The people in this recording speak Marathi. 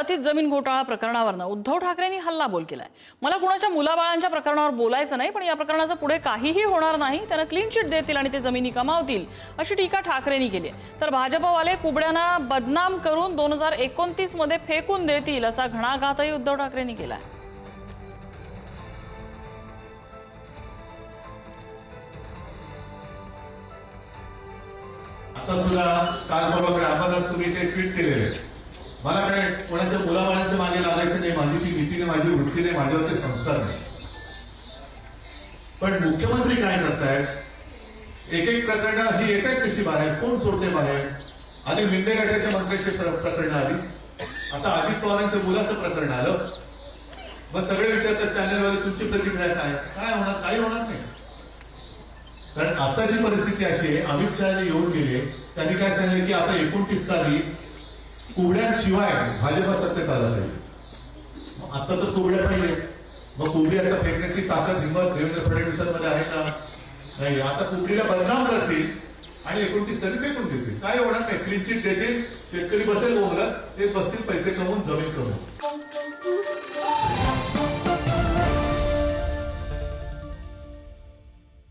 कथित जमीन घोटाळा प्रकरणावरनं उद्धव ठाकरेंनी हल्लाबोल केलाय. मला कुणाच्या मुलाबाळांच्या प्रकरणावर बोलायचं नाही पण या प्रकरणाचं पुढे काहीही होणार नाही त्यांना क्लीन चिट देतील आणि ते जमिनी कमावतील अशी टीका ठाकरेंनी केली आहे. तर भाजपवाले कुबड्यांना बदनाम करून दोन हजार एकोणतीसमध्ये फेकून देतील असा घणाघातही उद्धव ठाकरेंनी केलाय. आता सुद्धा काल बरोबर ग्राहकाला तुम्ही ते ट्विट केलेले. मला काय कोणाच्या मुलाबाळांच्या मागे लागायचं नाही माझी ती भीतीने माझी वृत्तीने माझ्यावरचे संस्कार नाही. पण मुख्यमंत्री काय करतायत? एक एक प्रकरण ही येत कशी बाहेर? कोण सोडते बाहेर? आधी मिंदेगटाच्या मंत्र्याचे प्रकरण आली. आता अजित पवारांच्या मुलाचं प्रकरण आलं. मग सगळे विचारतात चॅनलवाले तुमची प्रतिक्रिया काय? काय होणार? काही होणार नाही. कारण आताची परिस्थिती अशी आहे अमित शहाने येऊन गेले. त्यांनी काय सांगितलं की आता एकोणतीस साली कोबड्यांशिवाय भाजपा सत्य आला जाईल आता तर कोबड्या पाहिजे मग कोबडी आता फेकण्याची ताकद हिंमत देवेंद्र फडणवीसांमध्ये आहे का? नाही आता कोबडीला बदनाम करतील आणि एकोणतीस साली फेकून देतील. काय होणार नाही क्लीन चिट देतील? शेतकरी बसेल बोलत ते बसतील पैसे कमवून जमीन कमवून.